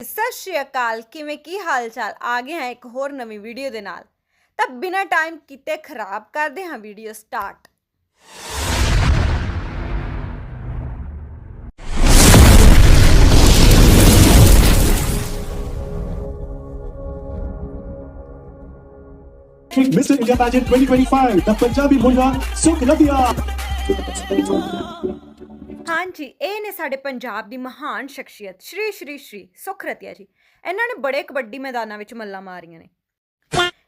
ਸਤਿ ਸ਼੍ਰੀ ਅਕਾਲ ਕਿਵੇਂ ਕੀ ਹਾਲ ਚਾਲ ਆ ਗਏ ਹਾਂ ਇੱਕ ਹੋਰ ਨਵੀਂ ਵੀਡੀਓ ਦੇ ਨਾਲ ਤਾਂ ਬਿਨਾਂ ਟਾਈਮ ਕੀਤੇ ਖਰਾਬ ਕਰਦੇ ਹਾਂ video start Mr. India Pageant 2025, the Punjabi Munga Sukhladia. ਹਾਂਜੀ ਇਹ ਨੇ ਸਾਡੇ ਪੰਜਾਬ ਦੀ ਮਹਾਨ ਸ਼ਖਸੀਅਤ ਸ਼੍ਰੀ ਸ਼੍ਰੀ ਸ਼੍ਰੀ ਸੁਖਰਤੀਆ ਜੀ। ਇਹਨਾਂ ਨੇ ਬੜੇ ਕਬੱਡੀ ਮੈਦਾਨਾਂ ਵਿੱਚ ਮੱਲਾਂ ਮਾਰੀਆਂ ਨੇ।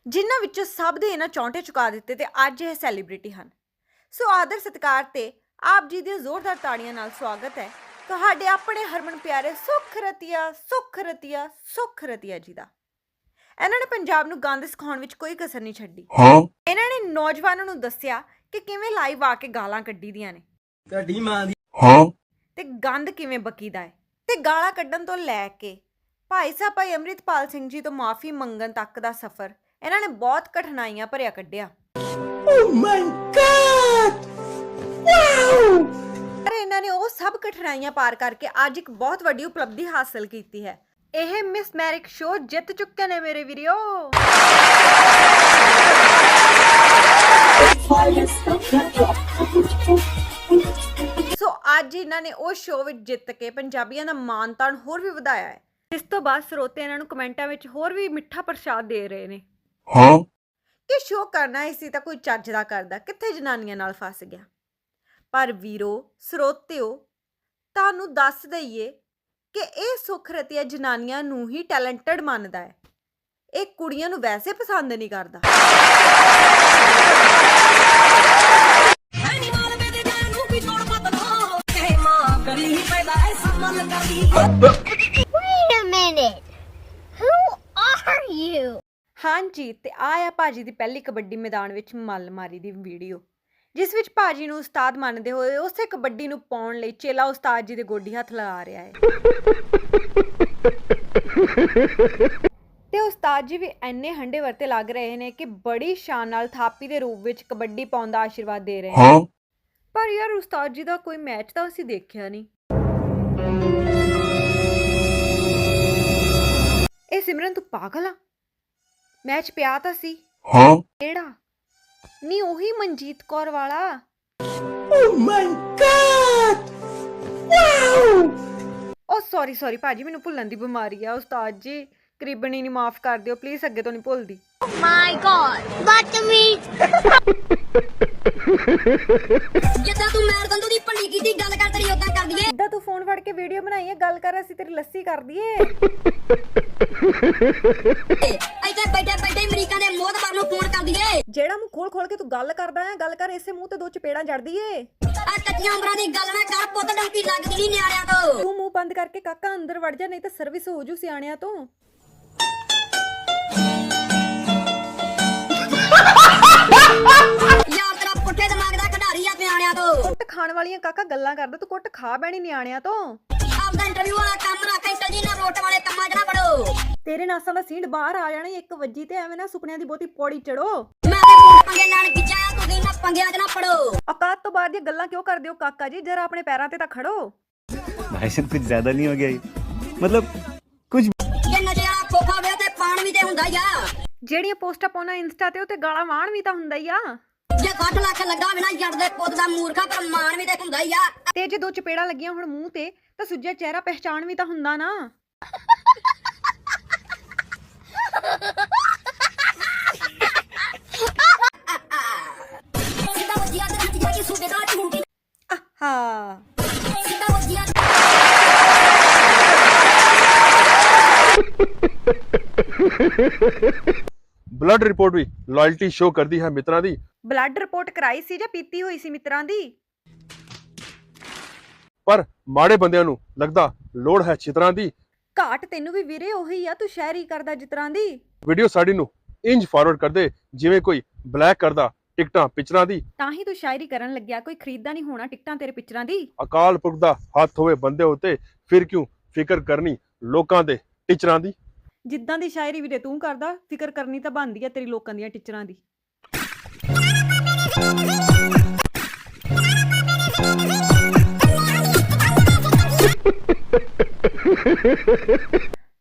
ਜਿਨ੍ਹਾਂ ਵਿੱਚੋਂ ਸਭ ਦੇ ਇਹਨਾਂ ਚੌਂਟੇ ਚੁਕਾ ਦਿੱਤੇ ਤੇ ਅੱਜ ਇਹ ਸੈਲੀਬ੍ਰਿਟੀ ਹਨ। ਸੋ ਆਦਰ ਸਤਿਕਾਰ ਤੇ ਆਪ ਜੀ ਦੀ ਜ਼ੋਰਦਾਰ ਤਾੜੀਆਂ ਨਾਲ ਸਵਾਗਤ ਹੈ ਤੁਹਾਡੇ ਆਪਣੇ ਹਰਮਨ ਪਿਆਰੇ ਸੁਖਰਤੀਆ ਸੁਖਰਤੀਆ ਸੁਖਰਤੀਆ ਜੀ ਦਾ। ਇਹਨਾਂ ਨੇ ਪੰਜਾਬ ਨੂੰ ਗੰਦ ਸਿਖਾਉਣ ਵਿੱਚ ਕੋਈ ਕਸਰ ਨਹੀਂ ਛੱਡੀ? ਇਹਨਾਂ ਨੇ ਨੌਜਵਾਨਾਂ ਨੂੰ ਦੱਸਿਆ ਕਿ ਕਿਵੇਂ ਲਾਈਵ ਆ ਕੇ ਗਾਲਾਂ ਕੱਢੀ ਦੀਆਂ ਨੇ। ਤੁਹਾਡੀ ਮਾਂ ਦੀ Huh? ਤੇ ਗੰਦ ਕਿਵੇਂ ਬਕੀਦਾ ਹੈ? ਤੇ ਗਾਲਾਂ ਕੱਢਣ ਤੋਂ ਲੈ ਕੇ ਭਾਈ ਸਾਹਿਬ ਭਾਈ ਅੰਮ੍ਰਿਤਪਾਲ ਸਿੰਘ ਜੀ ਤੋਂ ਮਾਫੀ ਮੰਗਣ ਤੱਕ ਦਾ ਸਫ਼ਰ ਇਹਨਾਂ ਨੇ ਬਹੁਤ ਕਠਿਨਾਈਆਂ ਭਰਿਆ ਕੱਢਿਆ। ਓ ਮਾਈ ਗॉड ਵਾਓ ਪਰ ਇਹਨਾਂ ਨੇ ਉਹ ਸਭ ਕਠਿਨਾਈਆਂ ਪਾਰ ਕਰਕੇ ਅੱਜ ਇੱਕ ਬਹੁਤ ਵੱਡੀ ਉਪਲਬਧੀ ਹਾਸਲ ਕੀਤੀ ਹੈ। ਇਹ ਮਿਸ ਮੈਰਿਕ ਸ਼ੋ ਜਿੱਤ ਚੁੱਕੇ ਨੇ ਮੇਰੇ ਵੀਰੋ ਇਹਨਾਂ ਨੇ ਉਹ ਸ਼ੋਅ ਵਿੱਚ ਜਿੱਤ ਕੇ ਪੰਜਾਬੀਆਂ ਦਾ ਮਾਣ ਤਾਣ ਹੋਰ ਵੀ ਵਧਾਇਆ ਹੈ। ਇਸ ਤੋਂ ਬਾਅਦ ਸਰੋਤੇ ਇਹਨਾਂ ਨੂੰ ਕਮੈਂਟਾਂ ਵਿੱਚ ਹੋਰ ਵੀ ਮਿੱਠਾ ਪ੍ਰਸ਼ਾਦ ਦੇ ਰਹੇ ਨੇ। Huh? ਕਿ ਸ਼ੋਅ ਕਰਨਾ ਹੀ ਸੀ ਤਾਂ ਕੋਈ ਚੱਜ ਦਾ ਕਰਦਾ ਕਿੱਥੇ ਜਨਾਨੀਆਂ ਨਾਲ ਫਸ ਗਿਆ। ਪਰ ਵੀਰੋ ਸਰੋਤਿਓ ਤੁਹਾਨੂੰ ਦੱਸ ਦਈਏ ਕਿ ਇਹ ਸੁੱਖ ਰਤੀਆ ਜਨਾਨੀਆਂ ਨੂੰ ਹੀ ਟੈਲੈਂਟਡ ਮੰਨਦਾ ਹੈ। ਇਹ ਕੁੜੀਆਂ ਨੂੰ ਵੈਸੇ ਪਸੰਦ ਨਹੀਂ ਕਰਦਾ। Wait a minute. Who are you? ਹਾਂਜੀ ਤੇ ਆ ਆ ਭਾਜੀ ਦੀ ਪਹਿਲੀ ਕਬੱਡੀ ਮੈਦਾਨ ਵਿੱਚ ਮੱਲ ਮਾਰੀ ਦੀ ਵੀਡੀਓ ਜਿਸ ਵਿੱਚ ਭਾਜੀ ਨੂੰ ਉਸਤਾਦ ਮੰਨਦੇ ਹੋਏ ਉਸੇ ਕਬੱਡੀ ਨੂੰ ਪਾਉਣ ਲਈ ਚੇਲਾ ਉਸਤਾਦ ਜੀ ਦੇ ਗੋਡੀ ਹੱਥ ਲਗਾ ਰਿਹਾ ਹੈ ਤੇ ਉਸਤਾਦ ਜੀ ਵੀ ਐਨੇ ਹੰਡੇ ਵਰਤੇ ਲੱਗ ਰਹੇ ਨੇ ਕਿ ਬੜੀ ਸ਼ਾਨ ਨਾਲ ਥਾਪੀ ਦੇ ਰੂਪ ਵਿੱਚ ਕਬੱਡੀ ਪਾਉਣ ਦਾ ਆਸ਼ੀਰਵਾਦ ਦੇ ਰਹੇ ਨੇ? ਪਰ ਯਾਰ ਉਸਤਾਦ ਜੀ ਦਾ ਕੋਈ ਮੈਚ ਤਾਂ ਅਸੀਂ ਦੇਖਿਆ ਨਹੀਂ ਸਿਮਰਨ ਤੂੰ ਪਾਗਲ ਆ। ਮੈਚ ਪਿਆ ਤਾਂ ਸੀ। Huh? ਕਿਹੜਾ? ਨਹੀਂ ਉਹੀ ਮਨਜੀਤ ਕੌਰ ਵਾਲਾ। Oh my god wow! ਉਹ ਸੌਰੀ ਸੌਰੀ ਭਾਜੀ ਮੈਨੂੰ ਭੁੱਲਣ ਦੀ ਬਿਮਾਰੀ ਆ। ਉਸਤਾਦ ਜੀ ਕਰੀਬਣੀ ਨਹੀਂ ਮਾਫ ਕਰ ਦਿਓ ਪਲੀਜ਼ ਅੱਗੇ ਤੋਂ ਨਹੀਂ ਭੁੱਲਦੀ। My God. Buttermeat. ਜਿੱਦਾਂ ਤੂੰ ਮੈਰ ਦੰਦੂ ਦੀ ਭੰਡੀ ਕੀਤੀ ਗੱਲ ਕਰ ਤੇਰੀ ਉਦਾਂ ਕਰ ਦਈਏ ਇੱਦਾਂ ਤੂੰ ਫੋਨ ਫੜ ਕੇ ਵੀਡੀਓ ਬਣਾਈ ਹੈ ਗੱਲ ਕਰ ਅਸੀਂ ਤੇਰੀ ਲੱਸੀ ਕਰ ਦਈਏ। ਇੱਥੇ ਬੈਠੇ ਬੈਠੇ ਅਮਰੀਕਾ ਦੇ ਮੋਹਤਬਾਰ ਨੂੰ ਫੋਨ ਕਰ ਦਈਏ ਜਿਹੜਾ ਮੂੰਹ ਖੋਲ ਖੋਲ ਕੇ ਤੂੰ ਗੱਲ ਕਰਦਾ ਹੈ ਗੱਲ ਕਰ ਇਸੇ ਮੂੰਹ ਤੇ ਦੋ ਚਪੇੜਾਂ ਜੜ ਦਈਏ ਆ ਕੱਚੀਆਂ ਉਮਰਾਂ ਦੀ ਗੱਲ ਨਾ ਕਰ ਪੁੱਤ ਡੰਕੀ ਲੱਗਦੀ ਨਹੀਂ ਨਿਆਣਿਆਂ ਤੋਂ। ਤੂੰ ਮੂੰਹ ਬੰਦ ਕਰਕੇ ਕਾਕਾ ਅੰਦਰ ਵੜ ਜਾ ਨਹੀਂ ਤਾਂ ਸਰਵਿਸ ਹੋ ਜੂ ਸਿਆਣਿਆਂ ਤੋਂ। ਯਾਰ ਤੇਰਾ ਪੁੱਠੇ ਦਿਮਾਗ ਦਾ ਖਿਡਾਰੀ ਆ ਨਿਆਣਿਆਂ ਤੋਂ। ਕੁੱਟ ਖਾਣ ਵਾਲੀਆਂ ਕਾਕਾ ਗੱਲਾਂ ਕਰਦਾ ਤੂੰ ਕੁੱਟ ਖਾ ਬੈਣੀ ਨਿਆਣਿਆਂ ਤੋਂ। ਆਪਦਾ ਇੰਟਰਵਿਊ ਵਾਲਾ ਕੰਮ ਰੱਖ ਇੰਟਰ ਜੀ ਨਾ ਰੋਟ ਵਾਲੇ ਕੰਮਾਂ 'ਚ ਨਾ ਪੜੋ ਤੇਰੇ ਨਾਸਾਂ ਦਾ ਸੀਂਡ ਬਾਹਰ ਆ ਜਾਣਾ ਈ ਇੱਕ ਵੱਜੀ ਤੇ ਐਵੇਂ ਨਾ ਸੁਪਨਿਆਂ ਦੀ ਬਹੁਤੀ ਪੌੜੀ ਚੜੋ ਮੈਂ ਤੇ ਬੂਟ ਪੰਗੇ ਲੈਣ ਖਿੱਚਿਆ ਤੁਸੀਂ ਨਾ ਪੰਗਿਆਂ 'ਚ ਨਾ ਪੜੋ ਔਕਾਤ ਤੋਂ ਬਾਅਦ ਇਹ ਗੱਲਾਂ ਕਿਉਂ ਕਰਦੇ ਹੋ ਕਾਕਾ ਜੀ ਜਰਾ ਆਪਣੇ ਪੈਰਾਂ ਤੇ ਤਾਂ ਖੜੋ भाई साहब कुछ ज्यादा नहीं हो गया ये मतलब कुछ ਜੇ ਨਸ਼ੇ ਵਾਲਾ ਖੋਖਾ ਵੇ ਤੇ ਪਾਣ ਵੀ ਤੇ ਹੁੰਦਾ ਹੀ ਆ ਜਿਹੜੀਆਂ ਪੋਸਟਾਂ ਪਾਉਣਾ ਇੰਸਟਾ ਤੇ ਉਹ ਤੇ ਗਾਲਾਂ ਵਾਣ ਵੀ ਤਾਂ ਹੁੰਦਾ ਹੀ ਆ ਜੇ 60 ਲੱਖ ਲੱਗਾ ਵੀ ਨਾ ਜੜ ਦੇ ਪੁੱਤ ਦਾ ਮੂਰਖਾ ਪਰ ਮਾਣ ਵੀ ਤੇ ਹੁੰਦਾ ਹੀ ਆ ਤੇ ਜੇ ਦੋ ਚਪੇੜਾਂ ਲੱਗੀਆਂ ਹੁਣ ਮੂੰਹ ਤੇ ਤਾਂ ਸੁੱਜਿਆ ਚਿਹਰਾ ਪਹਿਚਾਣ ਵੀ ਤਾਂ ਹੁੰਦਾ ਨਾ ਬਲੱਡ ਰਿਪੋਰਟ ਵੀ ਲਾਇਲਟੀ ਸ਼ੋ ਕਰਦੀ ਹੈ ਮਿੱਤਰਾਂ ਦੀ। ਬਲੱਡ ਰਿਪੋਰਟ ਕਰਾਈ ਸੀ ਜਾਂ ਪੀਤੀ ਹੋਈ ਸੀ ਮਿੱਤਰਾਂ ਦੀ? ਪਰ ਮਾੜੇ ਬੰਦਿਆਂ ਨੂੰ ਲੱਗਦਾ ਲੋੜ ਹੈ ਚਿਤਰਾਂ ਦੀ। ਘਾਟ ਤੈਨੂੰ ਵੀ ਵੀਰੇ ਉਹੀ ਆ ਤੂੰ ਸ਼ਾਇਰੀ ਕਰਦਾ ਜਿਤਰਾਂ ਦੀ। ਵੀਡੀਓ ਸਾਡੀ ਨੂੰ ਇੰਜ ਫਾਰਵਰਡ ਕਰਦੇ ਜਿਵੇਂ ਕੋਈ ਬਲੈਕ ਕਰਦਾ ਟਿਕਟਾਂ ਪਿਕਚਰਾਂ ਦੀ। ਤਾਂ ਹੀ ਤੂੰ ਸ਼ਾਇਰੀ ਕਰਨ ਲੱਗਿਆ ਕੋਈ ਖਰੀਦਦਾ ਨਹੀਂ ਹੋਣਾ ਟਿਕਟਾਂ ਤੇਰੇ ਪਿਕਚਰਾਂ ਦੀ। ਅਕਾਲ ਪੁਰਖ ਦਾ ਹੱਥ ਹੋਵੇ ਬੰਦੇ ਉਤੇ ਫਿਰ ਕਿਉਂ ਫਿਕਰ ਕਰਨੀ ਲੋਕਾਂ ਦੇ ਟੀਚਰਾਂ ਦੀ? ਜਿੱਦਾਂ ਦੀ ਸ਼ਾਇਰੀ ਵੀਰੇ ਤੂੰ ਕਰਦਾ ਫਿਕਰ ਕਰਨੀ ਤਾਂ ਬਣਦੀ ਆ ਤੇਰੀ ਲੋਕਾਂ ਦੀਆਂ ਟੀਚਰਾਂ ਦੀ।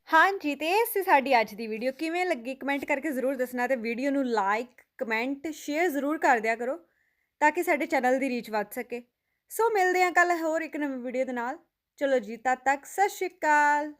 ਹਾਂਜੀ, ਤੇ ਇਹ ਸੀ ਸਾਡੀ ਅੱਜ ਦੀ ਵੀਡੀਓ ਕਿਵੇਂ ਲੱਗੀ ਕਮੈਂਟ ਕਰਕੇ ਜ਼ਰੂਰ ਦੱਸਣਾ ਤੇ ਵੀਡੀਓ ਨੂੰ ਲਾਈਕ ਕਮੈਂਟ ਸ਼ੇਅਰ ਜ਼ਰੂਰ ਕਰ ਦਿਆ ਕਰੋ ਤਾਂ ਕਿ ਸਾਡੇ ਚੈਨਲ ਦੀ ਰੀਚ ਵੱਧ ਸਕੇ। ਸੋ ਮਿਲਦੇ ਹਾਂ ਕੱਲ ਹੋਰ ਇੱਕ ਨਵੀਂ ਵੀਡੀਓ ਦੇ ਨਾਲ। ਚਲੋ ਜੀ, ਤਦ ਤੱਕ ਸਤਿ ਸ਼੍ਰੀ ਅਕਾਲ।